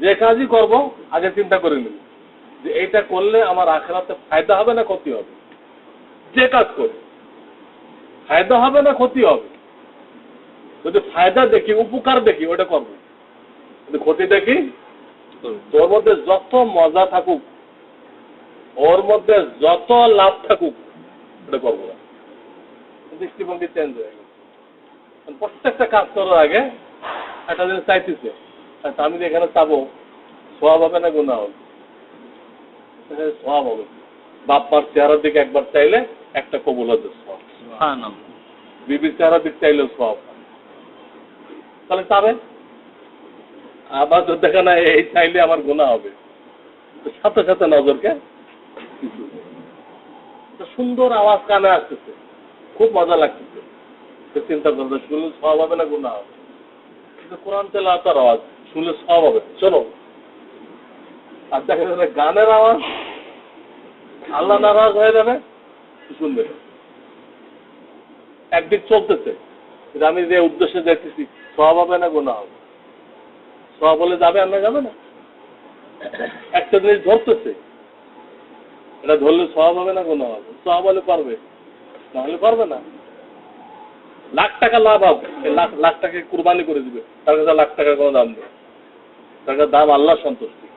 যে কাজই করব, আগে চিন্তা করে নিব যে এইটা করলে আমার আখেরাতে ফায়দা হবে না ক্ষতি হবে? যে কাজ করি ফায়দা হবে না ক্ষতি হবে? যদি ফায়দা দেখি, উপকার দেখি ওটা করব। যদি ক্ষতি দেখি? তোর মধ্যে যত মজা থাকুক, ওর মধ্যে যত লাভ থাকুক ওটা করব না। দৃষ্টিভঙ্গি চেঞ্জ হয়ে গেছে। প্রত্যেকটা কাজ করার আগে একটা জিনিস চাইতেছে। আচ্ছা আমি এখানে চাবো। সব হবে না গুণা হবে? সব হবে। বাপ মার চেহারার দিকে একবার চাইলে একটা কবুল হচ্ছে সব বিবির চেহারার দিক চাইলেও সব তাহলে চাবে আবার তো দেখা না এই চাইলে আমার গুণা হবে। সাথে সাথে নজরকে সুন্দর আওয়াজ কানে আসতেছে। খুব মজা লাগতেছে। চিন্তা করবে শুনলে সব হবে না গুণা হবে। কিন্তু কোরআন তেলাওয়াতের আওয়াজ শুনলে সব হবে। চলো। আর দেখা যাবে গানের আওয়াজ। আল্লাহ নারাজ হয়ে যাবে শুনবে। একদিক চলতেছে। আমি যে উদ্দেশ্যে যাইতেছি, সব হবে না গুণা হবে। সব বলে যাবে আর না যাবে না। একটা জিনিস ধরতেছে। এটা ধরলে সব হবে না গুণা হবে। সব হলে পারবে। না হলে পারবে না। লাখ টাকা লাভ হবে। লাখ লাখ টাকা কুরবানি করে দিবে। তার কাছে লাখ টাকার কোনো দাম নেই। তার দাম আল্লাহ সন্তুষ্টি।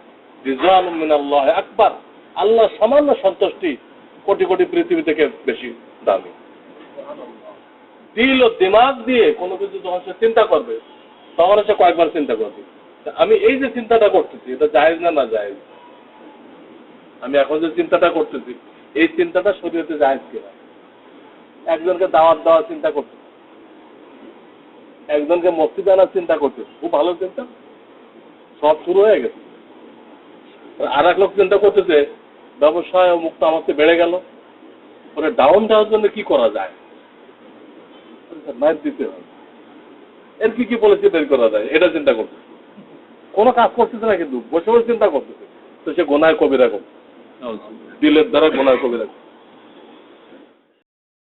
রিজওয়ান আল্লাহ আকবার। আল্লাহ সামান্য সন্তুষ্টি কোটি কোটি পৃথিবী থেকে বেশি দামি। দিল ও দিমাগ দিয়ে কোনো কিছু যখন সে চিন্তা করবে, তখন সে কয়েকবার চিন্তা করবে। আমি এই যে চিন্তাটা করতেছি, এটা জায়েজ না না জায়েজ? আমি এখন যে চিন্তাটা করতেছি, এই চিন্তাটা শরীরতে জায়েজ কিনা? একজনকে দাওয়াত দেওয়ার চিন্তা করতেছি। একজনকে মসজিদ আনার চিন্তা করতেছি। খুব ভালো চিন্তা। সব শুরু হয়ে গেছে। আর এক লোক চিন্তা করতেছে ব্যবসায় মুক্ত আমাকে বেড়ে গেল। ওরে ডাউন দেওয়ার জন্য কি করা যায়? দিতে হবে। এর কি কি পলিসি বের করা যায় এটা চিন্তা করতেছে। কোনো কাজ করতেছে না কিন্তু বসে বসে চিন্তা করতেছে। তো সে গোনায় কবিরা করছে দিলের দ্বারা গোনায় কবিরা করছে